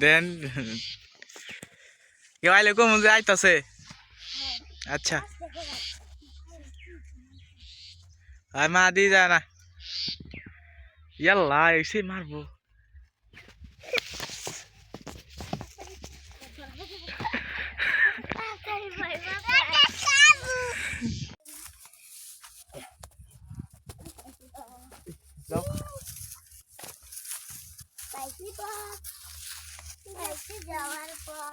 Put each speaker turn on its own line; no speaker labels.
দেন
কেউ আইলে কম যে আইতাছে আচ্ছা আর মা দি যা না ইয়াল্লা এসে মারবো
যাওয়ার পর।